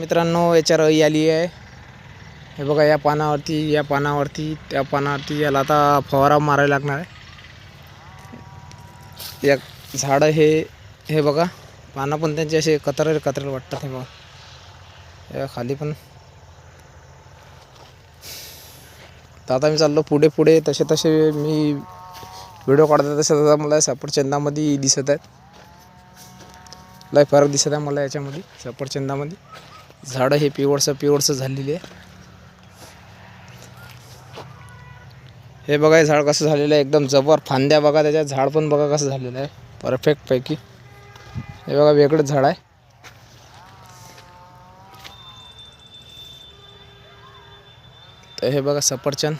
मित्रांनो याच्यावर अळी आली आहे. हे बघा या पानावरती या पानावरती त्या पानावरती याला आता फवारा मारायला लागणार आहे. या झाडं हे हे बघा पानं पण त्यांचे असे कतरेल कतरेल वाटतात हे बघा. या खाली पण. तर आता मी चाललो पुढे पुढे. तसे तसे मी व्हिडिओ काढतो तसे तसा मला सफरचंदामध्ये दिसत आहेत. लय फरक दिसत आहे मला याच्यामध्ये सफरचंदामध्ये झाडं हे पिवळसं पिवळसं झालेली आहे. हे बघा हे झाड कसं झालेलं आहे. एकदम जबर फांद्या बघा त्याच्यात झाड पण बघा कसं झालेलं आहे. परफेक्ट पैकी. हे बघा वेगळंच झाड आहे. तर हे बघा सफरचंद.